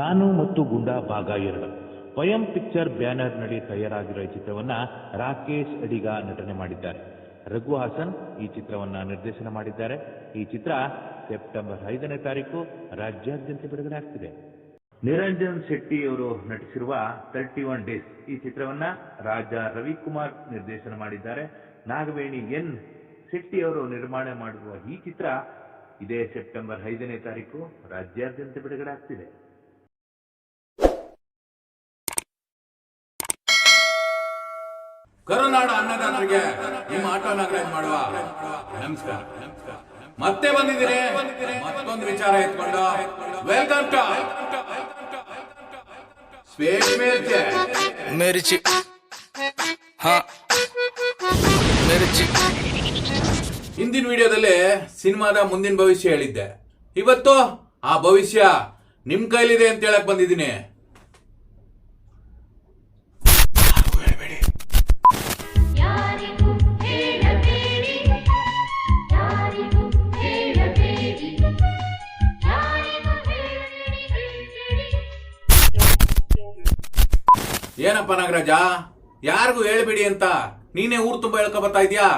ನಾನು ಮತ್ತು ಗುಂಡಾ ಭಾಗ ಎರಡು. ಸ್ವಯಂ ಪಿಕ್ಚರ್ ಬ್ಯಾನರ್ ನಡಿ ತಯಾರಾಗಿರುವ ಈ ಚಿತ್ರವನ್ನ ರಾಕೇಶ್ ಅಡಿಗ ನಟನೆ ಮಾಡಿದ್ದಾರೆ. ರಘು ಹಾಸನ್ ಈ ಚಿತ್ರವನ್ನ ನಿರ್ದೇಶನ ಮಾಡಿದ್ದಾರೆ. ಈ ಚಿತ್ರ ಸೆಪ್ಟೆಂಬರ್ ಐದನೇ ತಾರೀಕು ರಾಜ್ಯಾದ್ಯಂತ ಬಿಡುಗಡೆ ಆಗ್ತಿದೆ. ನಿರಂಜನ್ ಶೆಟ್ಟಿ ಅವರು ನಟಿಸಿರುವ ತರ್ಟಿ ಒನ್ ಡೇಸ್ ಈ ಚಿತ್ರವನ್ನ ರಾಜ ರವಿಕುಮಾರ್ ನಿರ್ದೇಶನ ಮಾಡಿದ್ದಾರೆ. ನಾಗವೇಣಿ ಎನ್ ಶೆಟ್ಟಿ ಅವರು ನಿರ್ಮಾಣ ಮಾಡಿರುವ ಈ ಚಿತ್ರ ಇದೇ ಸೆಪ್ಟೆಂಬರ್ ಐದನೇ ತಾರೀಕು ರಾಜ್ಯಾದ್ಯಂತ ಬಿಡುಗಡೆ ಆಗ್ತಿದೆ. ಕರುನಾಡ ಅನ್ನದಾತರಿಗೆ ನಿಮ್ಮ ಆಟೋ ನಾಗರಾಜ್ ಮಾಡುವ. ನಮಸ್ಕಾರ. ಮತ್ತೆ ಬಂದಿದ್ದೀರಿ? ಮತ್ತೊಂದು ವಿಚಾರ ಎತ್ಕೊಂಡು. Welcome to sweet Mirchi. Mirchi. ಹಾ. ಮಿರ್ಚಿ. ಹಿಂದಿನ ವಿಡಿಯೋದಲ್ಲಿ ಸಿನಿಮಾದ ಮುಂದಿನ ಭವಿಷ್ಯ ಹೇಳಿದ್ದೆ. ಇವತ್ತು ಆ ಭವಿಷ್ಯ ನಿಮ್ ಕೈಲಿದೆ ಅಂತ ಹೇಳಕ್ ಬಂದಿದ್ದೀನಿ. ಏನಪ್ಪ ನಾಗರಾಜ? ಯಾರಿಗೂ ಹೇಳ್ಬೇಡಿ ಅಂತ. ನೀನೇ ಊರು ತುಂಬ ಹೇಳ್ಕೊ ಬರ್ತಾ ಇದೀಯಾ?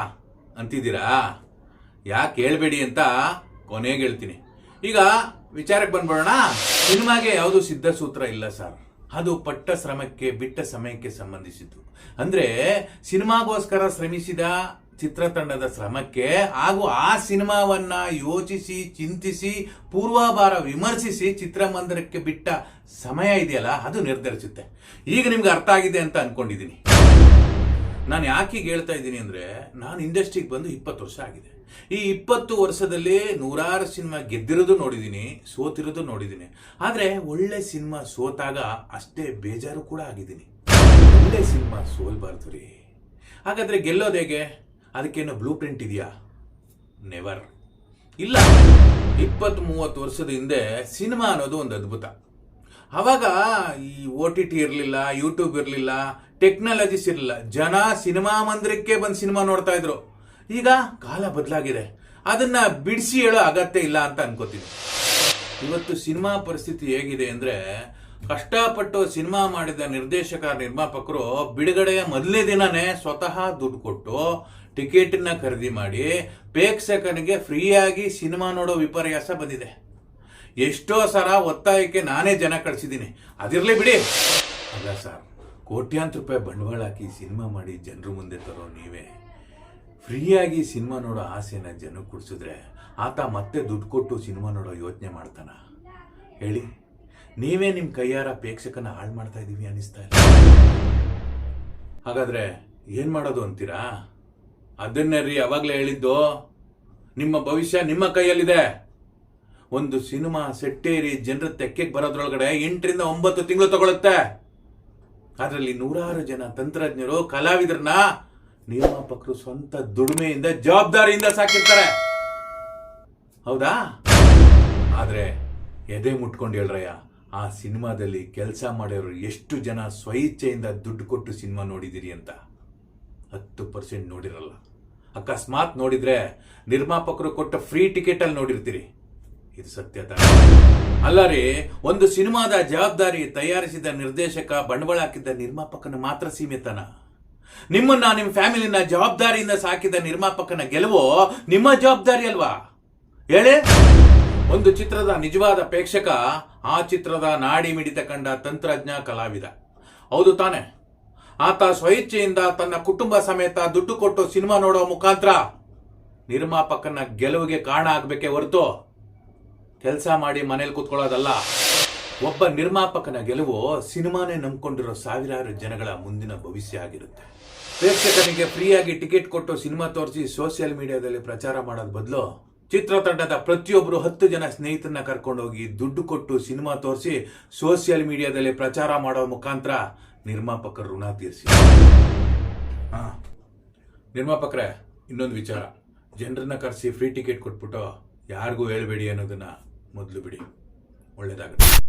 ಅಂತಿದ್ದೀರಾ? ಯಾಕೆ ಹೇಳ್ಬೇಡಿ ಅಂತ ಕೊನೆಗೆ ಹೇಳ್ತೀನಿ. ಈಗ ವಿಚಾರಕ್ಕೆ ಬಂದ್ಬಿಡೋಣ. ಸಿನಿಮಾಗೆ ಯಾವುದು ಸಿದ್ಧ ಸೂತ್ರ ಇಲ್ಲ ಸರ್. ಅದು ಪಟ್ಟ ಶ್ರಮಕ್ಕೆ, ಬಿಟ್ಟ ಸಮಯಕ್ಕೆ ಸಂಬಂಧಿಸಿದ್ದು. ಅಂದ್ರೆ ಸಿನಿಮಾಗೋಸ್ಕರ ಶ್ರಮಿಸಿದ ಚಿತ್ರತಂಡದ ಶ್ರಮಕ್ಕೆ ಹಾಗೂ ಆ ಸಿನಿಮಾವನ್ನ ಯೋಚಿಸಿ, ಚಿಂತಿಸಿ, ಪೂರ್ವಾಭಾರ ವಿಮರ್ಶಿಸಿ ಚಿತ್ರಮಂದಿರಕ್ಕೆ ಬಿಟ್ಟ ಸಮಯ ಇದೆಯಲ್ಲ, ಅದು ನಿರ್ಧರಿಸುತ್ತೆ. ಈಗ ನಿಮ್ಗೆ ಅರ್ಥ ಆಗಿದೆ ಅಂತ ಅನ್ಕೊಂಡಿದ್ದೀನಿ ನಾನು ಯಾಕೆ ಹೇಳ್ತಾ ಇದ್ದೀನಿ ಅಂದ್ರೆ, ನಾನು ಇಂಡಸ್ಟ್ರಿಗೆ ಬಂದು ಇಪ್ಪತ್ತು ವರ್ಷ ಆಗಿದೆ. ಈ ಇಪ್ಪತ್ತು ವರ್ಷದಲ್ಲಿ ನೂರಾರು ಸಿನಿಮಾ ಗೆದ್ದಿರೋದು ನೋಡಿದ್ದೀನಿ ಸೋತಿರೋದು ನೋಡಿದ್ದೀನಿ ಆದರೆ ಒಳ್ಳೆ ಸಿನಿಮಾ ಸೋತಾಗ ಅಷ್ಟೇ ಬೇಜಾರು ಕೂಡ ಆಗಿದ್ದೀನಿ. ಒಳ್ಳೆ ಸಿನಿಮಾ ಸೋಲ್ಬಾರ್ದು ರೀ. ಹಾಗಾದ್ರೆ ಗೆಲ್ಲೋದು ಹೇಗೆ? ಅದಕ್ಕೇನು ಬ್ಲೂ ಪ್ರಿಂಟ್ ಇದೆಯಾ? ನೆವರ್ ಇಲ್ಲ. ಇಪ್ಪತ್ತು ಮೂವತ್ತು ವರ್ಷದ ಹಿಂದೆ ಸಿನಿಮಾ ಅನ್ನೋದು ಒಂದು ಅದ್ಭುತ. ಅವಾಗ ಈ ಒ ಟಿ ಟಿ ಇರಲಿಲ್ಲ ಯೂಟ್ಯೂಬ್ ಇರಲಿಲ್ಲ ಟೆಕ್ನಾಲಜೀಸ್ ಇರಲಿಲ್ಲ. ಜನ ಸಿನಿಮಾ ಮಂದಿರಕ್ಕೆ ಬಂದು ಸಿನಿಮಾ ನೋಡ್ತಾ ಇದ್ರು. ಈಗ ಕಾಲ ಬದಲಾಗಿದೆ. ಅದನ್ನ ಬಿಡಿಸಿ ಹೇಳೋ ಅಗತ್ಯ ಇಲ್ಲ ಅಂತ ಅನ್ಕೋತೀನಿ. ಇವತ್ತು ಸಿನಿಮಾ ಪರಿಸ್ಥಿತಿ ಹೇಗಿದೆ ಅಂದ್ರೆ ಕಷ್ಟಪಟ್ಟು ಸಿನಿಮಾ ಮಾಡಿದ ನಿರ್ದೇಶಕ ನಿರ್ಮಾಪಕರು ಬಿಡುಗಡೆಯ ಮೊದಲನೇ ದಿನನೇ ಸ್ವತಃ ದುಡ್ಡು ಕೊಟ್ಟು ಟಿಕೆಟನ್ನ ಖರೀದಿ ಮಾಡಿ ಪ್ರೇಕ್ಷಕನಿಗೆ ಫ್ರೀಯಾಗಿ ಸಿನಿಮಾ ನೋಡೋ ವಿಪರ್ಯಾಸ ಬಂದಿದೆ. ಎಷ್ಟೋ ಸಲ ಒತ್ತಾಯಕ್ಕೆ ನಾನೇ ಜನ ಕಳಿಸಿದ್ದೀನಿ. ಅದಿರಲಿ ಬಿಡಿ. ಅಲ್ಲ ಸರ್, ಕೋಟ್ಯಾಂತರ ರೂಪಾಯಿ ಬಂಡವಾಳ ಹಾಕಿ ಸಿನಿಮಾ ಮಾಡಿ ಜನರ ಮುಂದೆ ತರೋ ನೀವೇ. ಫ್ರೀಯಾಗಿ ಸಿನಿಮಾ ನೋಡೋ ಆಸೆನ ಜನಕ್ಕೆ ಕುಡಿಸಿದ್ರೆ ಆತ ಮತ್ತೆ ದುಡ್ಡು ಕೊಟ್ಟು ಸಿನಿಮಾ ನೋಡೋ ಯೋಚನೆ ಮಾಡ್ತಾನ. ಹೇಳಿ, ನೀವೇ ನಿಮ್ಮ ಕೈಯಾರ ಪ್ರೇಕ್ಷಕನ ಹಾಳು ಮಾಡ್ತಾ ಇದ್ದೀವಿ ಅನಿಸ್ತಾ ಇಲ್ಲ. ಹಾಗಾದರೆ ಏನು ಮಾಡೋದು ಅಂತೀರಾ? ಅದನ್ನೇ ರೀ, ಅವಾಗಲೇ ಹೇಳಿದ್ದು. ನಿಮ್ಮ ಭವಿಷ್ಯ ನಿಮ್ಮ ಕೈಯಲ್ಲಿದೆ. ಒಂದು ಸಿನಿಮಾ ಸೆಟ್ಟೇರಿ ಜನರ ತೆಕ್ಕೆಗೆ ಬರೋದ್ರೊಳಗಡೆ ಎಂಟರಿಂದ ಒಂಬತ್ತು ತಿಂಗಳು ತಗೊಳುತ್ತೆ. ಅದರಲ್ಲಿ ನೂರಾರು ಜನ ತಂತ್ರಜ್ಞರು, ಕಲಾವಿದರನ್ನ ನಿರ್ಮಾಪಕರು ಸ್ವಂತ ದುಡಿಮೆಯಿಂದ, ಜವಾಬ್ದಾರಿಯಿಂದ ಸಾಕಿರ್ತಾರೆ. ಹೌದಾ? ಆದರೆ ಎದೆ ಮುಟ್ಕೊಂಡು ಹೇಳ್ರಯ್ಯ, ಆ ಸಿನಿಮಾದಲ್ಲಿ ಕೆಲಸ ಮಾಡಿರೋರು ಎಷ್ಟು ಜನ ಸ್ವಇಚ್ಛೆಯಿಂದ ದುಡ್ಡು ಕೊಟ್ಟು ಸಿನಿಮಾ ನೋಡಿದಿರಿ ಅಂತ. ಹತ್ತು ಪರ್ಸೆಂಟ್ ನೋಡಿರಲ್ಲ. ಅಕಸ್ಮಾತ್ ನೋಡಿದ್ರೆ ನಿರ್ಮಾಪಕರು ಕೊಟ್ಟ ಫ್ರೀ ಟಿಕೆಟ್ ಅಲ್ಲಿ ನೋಡಿರ್ತೀರಿ. ಇದು ಸತ್ಯ? ಅಲ್ಲ ರೀ, ಒಂದು ಸಿನಿಮಾದ ಜವಾಬ್ದಾರಿ ತಯಾರಿಸಿದ ನಿರ್ದೇಶಕ ಬಂಡವಾಳ ಹಾಕಿದ್ದ ನಿರ್ಮಾಪಕನ ಮಾತ್ರ ಸೀಮಿತನ ನಿಮ್ಮನ್ನ ನಿಮ್ಮ ಫ್ಯಾಮಿಲಿನ ಜವಾಬ್ದಾರಿಯಿಂದ ಸಾಕಿದ ನಿರ್ಮಾಪಕನ ಗೆಲುವು ನಿಮ್ಮ ಜವಾಬ್ದಾರಿ ಅಲ್ವಾ? ಹೇಳಿ. ಒಂದು ಚಿತ್ರದ ನಿಜವಾದ ಪ್ರೇಕ್ಷಕ, ಆ ಚಿತ್ರದ ನಾಡಿ ಮಿಡಿತ ಕಂಡ ತಂತ್ರಜ್ಞ, ಕಲಾವಿದ. ಹೌದು ತಾನೆ. ಆತ ಸ್ವಇಚ್ಛೆಯಿಂದ ತನ್ನ ಕುಟುಂಬ ಸಮೇತ ದುಡ್ಡು ಕೊಟ್ಟು ಸಿನಿಮಾ ನೋಡೋ ಮುಖಾಂತರ ನಿರ್ಮಾಪಕನ ಗೆಲುವಿಗೆ ಕಾರಣ ಆಗಬೇಕೇ ಹೊರತು ಕೆಲಸ ಮಾಡಿ ಮನೇಲಿ ಕೂತ್ಕೊಳ್ಳೋದಲ್ಲ. ಒಬ್ಬ ನಿರ್ಮಾಪಕನ ಗೆಲುವು ಸಿನಿಮಾನೇ ನಂಬ್ಕೊಂಡಿರೋ ಸಾವಿರಾರು ಜನಗಳ ಮುಂದಿನ ಭವಿಷ್ಯ ಆಗಿರುತ್ತೆ. ಪ್ರೇಕ್ಷಕನಿಗೆ ಫ್ರೀಯಾಗಿ ಟಿಕೆಟ್ ಕೊಟ್ಟು ಸಿನಿಮಾ ತೋರಿಸಿ ಸೋಷಿಯಲ್ ಮೀಡಿಯಾದಲ್ಲಿ ಪ್ರಚಾರ ಮಾಡೋದ್ ಬದಲು ಚಿತ್ರತಂಡದ ಪ್ರತಿಯೊಬ್ಬರು ಹತ್ತು ಜನ ಸ್ನೇಹಿತರನ್ನ ಕರ್ಕೊಂಡೋಗಿ ದುಡ್ಡು ಕೊಟ್ಟು ಸಿನಿಮಾ ತೋರಿಸಿ ಸೋಷಿಯಲ್ ಮೀಡಿಯಾದಲ್ಲಿ ಪ್ರಚಾರ ಮಾಡೋ ಮುಖಾಂತರ ನಿರ್ಮಾಪಕರ ಋಣ ತೀರಿಸಿ. ಹಾ. ನಿರ್ಮಾಪಕರೇ, ಇನ್ನೊಂದು ವಿಚಾರ. ಜನರನ್ನ ಕರೆಸಿ ಫ್ರೀ ಟಿಕೆಟ್ ಕೊಟ್ಬಿಟ್ಟು ಯಾರಿಗೂ ಹೇಳಬೇಡಿ ಅನ್ನೋದನ್ನ ಮೊದಲು ಬಿಡಿ. ಒಳ್ಳೇದಾಗುತ್ತೆ